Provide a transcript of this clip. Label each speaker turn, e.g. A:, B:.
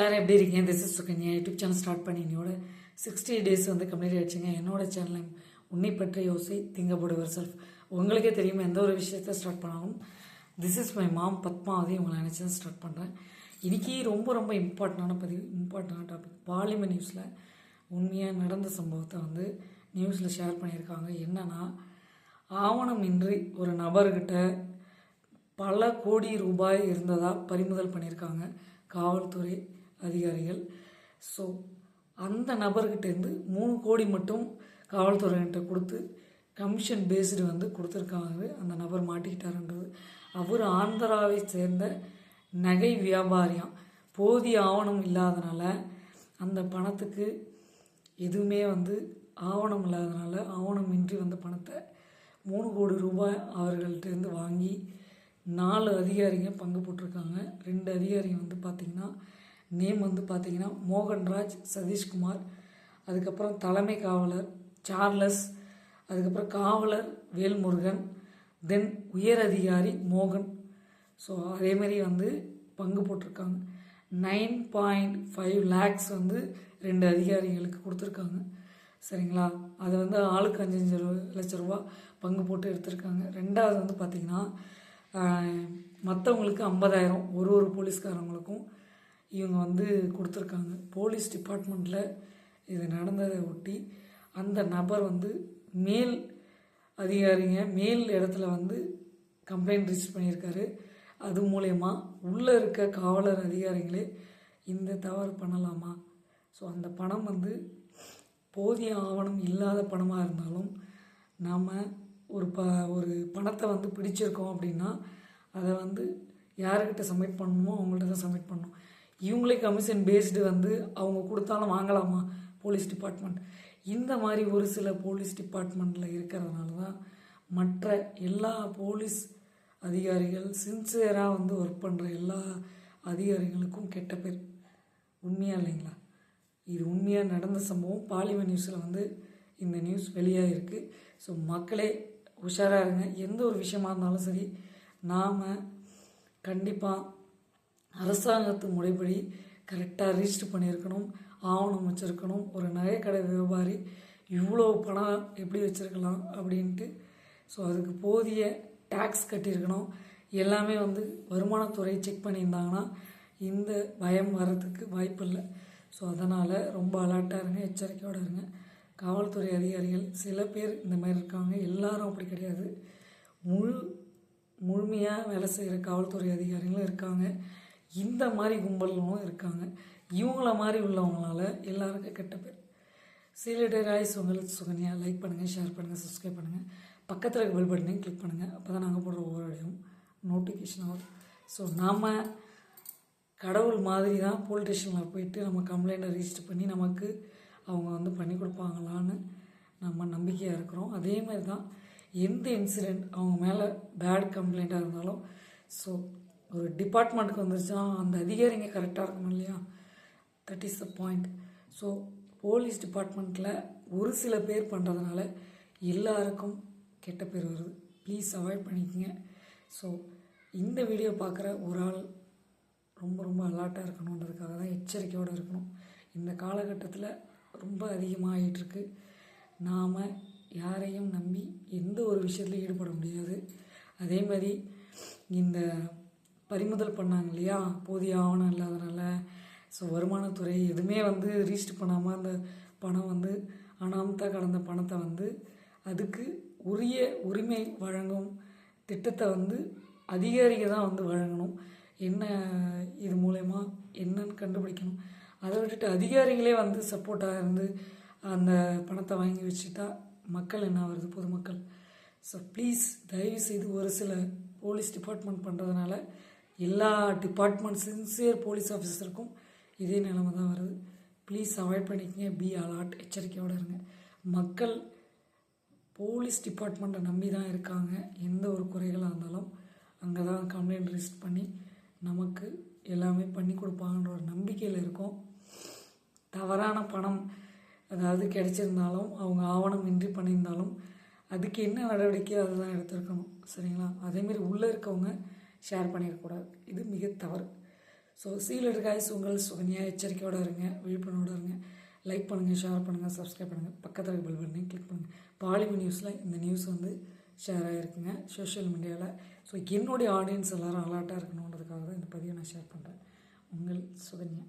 A: எல்லாரும் எப்படி இருக்கீங்க? This is Sukanya. YouTube channel start பண்ணி என்னோட சிக்ஸ்டி டேஸ் வந்து கம்ப்ளீட் ஆயிடுச்சுங்க என்னோட சேனல் உன்னை பற்றி யோசி திங்க போடுவர் செல்ஃப் உங்களுக்கே தெரியுமா எந்த ஒரு விஷயத்த ஸ்டார்ட் பண்ணாலும்? This is my mom Padmavathi உங்களை நினச்சி தான் ஸ்டார்ட் பண்ணுறேன் இன்னைக்கு ரொம்ப ரொம்ப இம்பார்ட்டண்டான பதிவு இம்பார்ட்டண்டான டாபிக் பாலிம நியூஸில் உண்மையாக நடந்த சம்பவத்தை வந்து நியூஸில் ஷேர் பண்ணியிருக்காங்க. என்னன்னா ஆவணமின்றி ஒரு நபர்கிட்ட பல கோடி ரூபாய் இருந்ததாக பறிமுதல் பண்ணியிருக்காங்க. காவல்துறை அதிகாரிகள். ஸோ அந்த நபர்கிட்டேருந்து மூணு கோடி மட்டும் காவல்துறையிட்ட கொடுத்து கமிஷன் பேஸ்டு வந்து கொடுத்துருக்காங்க அந்த நபர் மாட்டிக்கிட்டாருன்றது. அவர் ஆந்திராவை சேர்ந்த நகை வியாபாரியாம். போதிய ஆவணம் இல்லாதனால அந்த பணத்துக்கு எதுவுமே வந்து ஆவணம் இல்லாதனால ஆவணமின்றி வந்த பணத்தை மூணு கோடி ரூபாய் அவர்கள்ட்டேருந்து வாங்கி நாலு அதிகாரிங்க பங்கு போட்டிருக்காங்க. ரெண்டு அதிகாரிங்க வந்து பார்த்திங்கன்னா நேம் வந்து பார்த்திங்கன்னா மோகன்ராஜ் சதீஷ்குமார் அதுக்கப்புறம் தலைமை காவலர் சார்லஸ் அதுக்கப்புறம் காவலர் வேல்முருகன் தென் உயர் அதிகாரி மோகன் ஸோ அதேமாரி வந்து பங்கு போட்டிருக்காங்க. நைன் பாயிண்ட் ஃபைவ் லேக்ஸ் வந்து ரெண்டு அதிகாரிகளுக்கு கொடுத்துருக்காங்க. சரிங்களா? அது வந்து ஆளுக்கு அஞ்சஞ்சு அஞ்சு லட்ச ரூபா பங்கு போட்டு எடுத்திருக்காங்க. ரெண்டாவது வந்து பார்த்திங்கன்னா மற்றவங்களுக்கு ஐம்பதாயிரம் ஒரு ஒரு போலீஸ்காரங்களுக்கும். இவங்க வந்து கொடுத்துருக்காங்க. போலீஸ் டிபார்ட்மெண்ட்டில் இது நடந்ததை ஒட்டி அந்த நபர் வந்து மேல் அதிகாரிங்க மேல் இடத்துல வந்து கம்ப்ளைண்ட் ரிஜிஸ்டர் பண்ணியிருக்காரு. அது மூலயமா உள்ளே இருக்க காவலர் அதிகாரிகளே இந்த தவறு பண்ணலாமா? ஸோ அந்த பணம் வந்து போதிய ஆவணம் இல்லாத பணமாக இருந்தாலும் நாம் ஒரு ப ஒரு பணத்தை வந்து பிடிச்சிருக்கோம் அப்படின்னா அதை வந்து யாருக்கிட்ட சப்மிட் பண்ணணுமோ அவங்கள்ட்ட தான் சப்மிட் பண்ணணும். இவங்களே கமிஷன் பேஸ்டு வந்து அவங்க கொடுத்தாலும் வாங்கலாமா? போலீஸ் டிபார்ட்மெண்ட் இந்த மாதிரி ஒரு சில போலீஸ் டிபார்ட்மெண்ட்டில் இருக்கிறதுனால தான் மற்ற எல்லா போலீஸ் அதிகாரிகள் சின்சியராக வந்து ஒர்க் பண்ணுற எல்லா அதிகாரிகளுக்கும் கெட்ட பேர். உண்மையாக இல்லைங்களா? இது உண்மையாக நடந்த சம்பவம். பாலிமர் நியூஸில் வந்து இந்த நியூஸ் வெளியாக இருக்குது ஸோ மக்களே உஷாராக இருங்க. எந்த ஒரு விஷயமா இருந்தாலும் சரி நாம் கண்டிப்பாக அரசாங்கத்து முறைப்படி கரெக்டாக ரிஜிஸ்டர் பண்ணியிருக்கணும் ஆவணம் வச்சுருக்கணும் ஒரு நகைக்கடை வியாபாரி இவ்வளோ பணம் எப்படி வச்சுருக்கலாம் அப்படின்ட்டு. ஸோ அதுக்கு போதிய டேக்ஸ் கட்டியிருக்கணும். எல்லாமே வந்து வருமானத்துறை செக் பண்ணியிருந்தாங்கன்னா இந்த பயம் வர்றதுக்கு வாய்ப்பு இல்லை. ஸோ அதனால் ரொம்ப அலர்ட்டாக இருங்க எச்சரிக்கையோடு இருங்க. காவல்துறை அதிகாரிகள் சில பேர் இந்த மாதிரி இருக்காங்க எல்லாரும் அப்படி கிடையாது. முழு முழுமையாக வேலை செய்கிற காவல்துறை அதிகாரிகளும் இருக்காங்க. இந்த மாதிரி கும்பலும் இருக்காங்க. இவங்கள மாதிரி உள்ளவங்களால எல்லாருக்கும் கெட்ட பேர். சீலிடர் ராய் சுகல் சுகன்யா லைக் பண்ணுங்கள் ஷேர் பண்ணுங்கள் சப்ஸ்கிரைப் பண்ணுங்கள் பக்கத்தில் இருக்க பெல் பட்டனையும் கிளிக் பண்ணுங்கள் அப்போ தான் நாங்கள் போடுற ஒவ்வொரு இடையும் நோட்டிஃபிகேஷன் வரும் ஸோ நாம் கடவுள் மாதிரி தான் போலீஸ் ஸ்டேஷனில் போயிட்டு நம்ம கம்ப்ளைண்ட்டை ரிஜிஸ்டர் பண்ணி நமக்கு அவங்க வந்து பண்ணி கொடுப்பாங்களான்னு நம்ம நம்பிக்கையாக இருக்கிறோம். அதே மாதிரி தான் எந்த இன்சிடெண்ட் அவங்க மேலே பேட் கம்ப்ளைண்ட்டாக இருந்தாலும் ஸோ ஒரு டிபார்ட்மெண்ட்டுக்கு வந்துருச்சுன்னா அந்த அதிகாரிங்க கரெக்டாக இருக்கணும் இல்லையா? That is the point so police டிபார்ட்மெண்ட்டில் ஒரு சில பேர் பண்ணுறதுனால எல்லாருக்கும் கெட்ட பேர் வருது. ப்ளீஸ் அவாய்ட் பண்ணிக்கோங்க. ஸோ இந்த வீடியோ பார்க்குற ஒரு ஆள் ரொம்ப ரொம்ப அலர்ட்டாக இருக்கணுன்றதுக்காக தான் எச்சரிக்கையோடு இருக்கணும். இந்த காலகட்டத்தில் ரொம்ப அதிகமாகிட்டுருக்கு நாம் யாரையும் நம்பி எந்த ஒரு விஷயத்துலையும் ஈடுபட முடியாது. அதே மாதிரி இந்த பறிமுதல் பண்ணாங்க இல்லையா போதிய ஆவணம் இல்லாதனால. ஸோ வருமானத்துறை எதுவுமே வந்து ரீஸ்ட் பண்ணாமல் அந்த பணம் வந்து அனாமத்தாக கடந்த பணத்தை வந்து அதுக்கு உரிய உரிமை வழங்கும் திட்டத்தை வந்து அதிகாரிகள் தான் வந்து வழங்கணும். என்ன இது மூலயமா என்னன்னு கண்டுபிடிக்கணும். அதை விட்டுட்டு அதிகாரிகளே வந்து சப்போர்ட்டாக இருந்து அந்த பணத்தை வாங்கி வச்சுட்டா மக்கள் என்ன வருது பொதுமக்கள். ஸோ ப்ளீஸ் தயவு செய்து ஒரு சில போலீஸ் டிபார்ட்மெண்ட் பண்ணுறதுனால எல்லா டிபார்ட்மெண்ட் சின்சியர் போலீஸ் ஆஃபீஸருக்கும் இதே நிலைமை தான் வருது. ப்ளீஸ் அவாய்ட் பண்ணிக்கங்க. பி அலாட் எச்சரிக்கையோடு இருங்க. மக்கள் போலீஸ் டிபார்ட்மெண்ட்டை நம்பி தான் இருக்காங்க. எந்த ஒரு குறைகளாக இருந்தாலும் அங்கே தான் கம்ப்ளைண்ட் ரிஜிஸ்டர் பண்ணி நமக்கு எல்லாமே பண்ணி கொடுப்பாங்கன்ற ஒரு நம்பிக்கையில் இருக்கும். தவறான பணம் அதாவது கிடைச்சிருந்தாலும் அவங்க ஆவணம் இன்றி பண்ணியிருந்தாலும் அதுக்கு என்ன நடவடிக்கையோ அதை தான் எடுத்திருக்கணும். சரிங்களா? அதேமாரி உள்ளே இருக்கவங்க ஷேர் பண்ணிடக்கூடாது. இது மிக தவறு. ஸோ சீலர் காய்ஸ் உங்கள் சுகன்யா எச்சரிக்கையோடு இருங்க விழிப்புணர்வோடு இருங்க. லைக் பண்ணுங்கள் ஷேர் பண்ணுங்கள் சப்ஸ்கிரைப் பண்ணுங்கள் பக்கத்தில் இருக்க பெல் பட்டனையும் கிளிக் பண்ணுங்கள் பாலிவுட் நியூஸில் இந்த நியூஸ் வந்து ஷேர் ஆகிருக்குங்க சோஷியல் மீடியாவில் ஸோ என்னுடைய ஆடியன்ஸ் எல்லோரும் அலர்ட்டாக இருக்கணுன்றதுக்காக தான் இந்த பதிவை நான் ஷேர் பண்ணுறேன் உங்கள் சுகன்யா.